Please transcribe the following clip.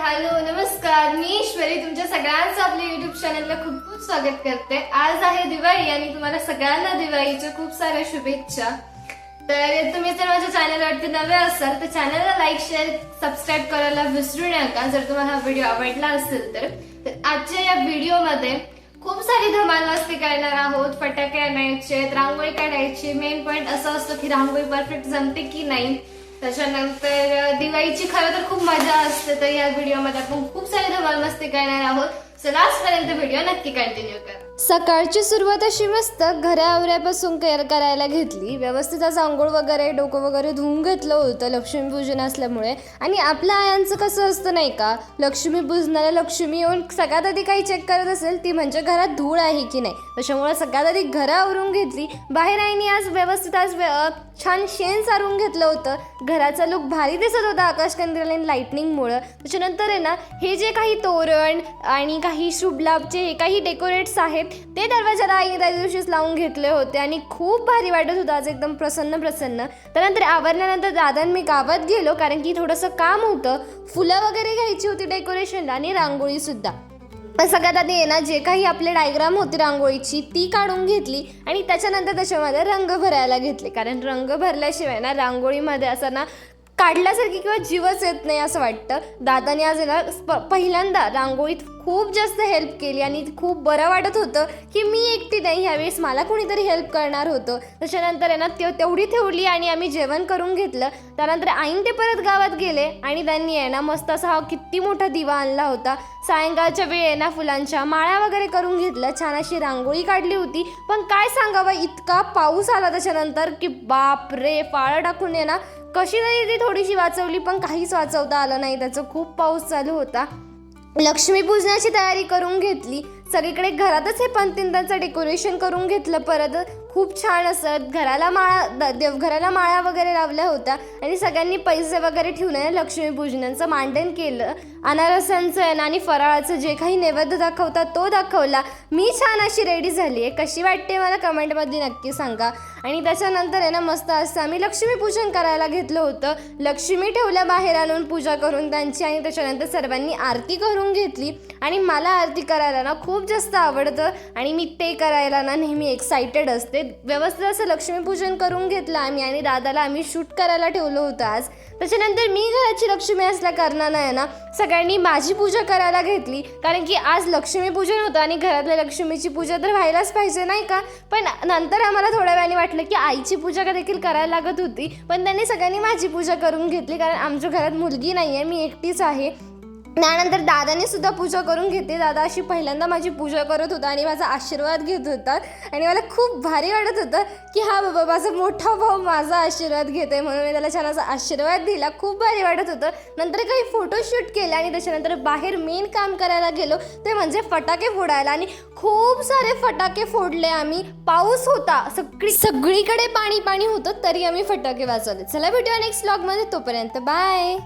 Hello नमस्कार. मी ईश्वरी तुमच्या सगळ्यांचं आपल्या युट्यूब चॅनलला खूप खूप स्वागत करते. आज आहे दिवाळी आणि तुम्हाला सगळ्यांना दिवाळीच्या खूप साऱ्या शुभेच्छा. तर तुम्ही जर माझ्या चॅनलवरती नवे असाल तर चॅनलला लाईक शेअर सबस्क्राईब करायला विसरू नका. जर तुम्हाला हा व्हिडिओ आवडला असेल तर. तर आजच्या या व्हिडिओमध्ये खूप सारी धमाल मस्ती करणार आहोत. फटाके आणायचे रांगोळी काढायची मेन पॉइंट असं असतं की रांगोळी परफेक्ट जमते की नाही. त्याच्यानंतर दिवाळीची खरं तर खूप मजा असते. तर या व्हिडिओमध्ये आपण खूप सारी धमाल मस्ती करणार आहोत. सो लास्ट पर्यंत व्हिडिओ नक्की कंटिन्यू करा. सकाळची सुरुवात अशी मस्त घरा आवऱ्यापासून केअर करायला घेतली. व्यवस्थित आज आंघोळ वगैरे डोकं वगैरे धुवून घेतलं होतं लक्ष्मीपूजन असल्यामुळे. आणि आपल्या आयांचं कसं असतं नाही का लक्ष्मीपूजनाला लक्ष्मी येऊन सगळ्यात आधी काही चेक करत असेल ती म्हणजे घरात धूळ आहे की नाही. त्याच्यामुळे सगळ्यात आधी घरं आवरून घेतली. बाहेर आईने आज व्यवस्थित आज व्य- छान शेण सारून घेतलं होतं. घराचा लुक भारी दिसत होता आकाशकंदील आणि लाईटनिंगमुळं त्याच्यानंतर आहे ना हे जे काही तोरण आणि काही शुभ लाभचे हे काही डेकोरेट्स आहेत ते दरवाजाला आईने त्या दिवशीच लावून घेतले होते आणि खूप भारी वाटत होतं. आज एकदम प्रसन्न प्रसन्न. त्यानंतर आवरल्यानंतर दादा मी गावात गेलो कारण की थोडंसं काम होतं. फुलं वगैरे घ्यायची होती डेकोरेशनला आणि रांगोळीसुद्धा पण सगळ्यात आधी आहे ना जे काही आपले डायग्राम होती रांगोळीची ती काढून घेतली आणि त्याच्यानंतर त्याच्यामध्ये रंग भरायला घेतले. कारण रंग भरल्याशिवाय ना रांगोळीमध्ये असं ना काढल्यासारखी किंवा जीवच येत नाही असं वाटतं. दादाने आज याला ना पहिल्यांदा रांगोळीत खूप जास्त हेल्प केली आणि खूप बरं वाटत होतं की मी एकटी नाही ह्यावेळेस मला कोणीतरी हेल्प करणार होतं. त्याच्यानंतर यांना ते तेवढी ठेवली आणि आम्ही जेवण करून घेतलं. त्यानंतर आईन ते परत गावात गेले आणि त्यांनी आहे ना मस्त असा हा किती मोठा दिवा आणला होता. सायंकाळच्या वेळ आहे ना फुलांच्या माळ्या वगैरे करून घेतल्या. छान अशी रांगोळी काढली होती. पण काय सांगावं इतका पाऊस आला त्याच्यानंतर की बाप रे पाळं टाकून आहे कशी तरी ती थोडीशी वाचवली पण काहीच वाचवता आलं नाही. त्याचं खूप पाऊस चालू होता. लक्ष्मीपूजनाची तयारी करून घेतली. सगळीकडे घरातच हे पंतिंदांचं डेकोरेशन करून घेतलं. परत खूप छान असत घराला माळा द- देवघराला माळा वगैरे लावल्या होत्या. आणि सगळ्यांनी पैसे वगैरे ठेवून आहे ना लक्ष्मीपूजनाचं मांडन केलं. अनारसांचं आणि फराळाचं जे काही नैवेद्य दाखवतात तो दाखवला. मी छान अशी रेडी झाली आहे कशी वाटते मला कमेंटमध्ये नक्की सांगा. आणि त्याच्यानंतर आहे ना मस्त असं आम्ही लक्ष्मीपूजन करायला घेतलं होतं. लक्ष्मी ठेवल्या बाहेर आणून पूजा करून त्यांची आणि त्याच्यानंतर सर्वांनी आरती करून घेतली. आणि मला आरती करायला ना खूप जास्त आवडतं आणि मी ते करायला ना नेहमी एक्सायटेड असते. व्यवस्थित असं लक्ष्मीपूजन करून घेतलं आम्ही आणि दादाला आम्ही शूट करायला ठेवलं होतं आज. त्याच्यानंतर मी घराची लक्ष्मी असल्या कारणानं आहे ना सगळ्यांनी माझी पूजा करायला घेतली. कारण की आज लक्ष्मीपूजन होतं आणि घरातल्या लक्ष्मीची पूजा तर व्हायलाच पाहिजे नाही का? पण नंतर आम्हाला थोड्या वेळाने वाटतं वाटलं की आईची पूजा का देखील करायला लागत होती. पण त्यांनी सगळ्यांनी माझी पूजा करून घेतली कारण आमच्या घरात मुलगी नाही आहे मी एकटीच आहे. त्यानंतर दादाने सुद्धा पूजा करून घेते दादा अशी पहिल्यांदा माझी पूजा करत होता आणि माझा आशीर्वाद घेत होता. आणि मला खूप भारी वाटत होतं की हा बाबा माझा मोठा भाऊ माझा आशीर्वाद घेत आहे म्हणून मी त्याला छान असा आशीर्वाद दिला. खूप भारी वाटत होतं. नंतर काही फोटोशूट केले आणि त्याच्यानंतर बाहेर मेन काम करायला गेलो. ते म्हणजे फटाके फोडायला. आणि खूप सारे फटाके फोडले आम्ही. पाऊस होता. सगळी सगळीकडे पाणी पाणी होतं तरी आम्ही फटाके वाजवले. चला भेटूया नेक्स्ट ब्लॉगमध्ये तोपर्यंत बाय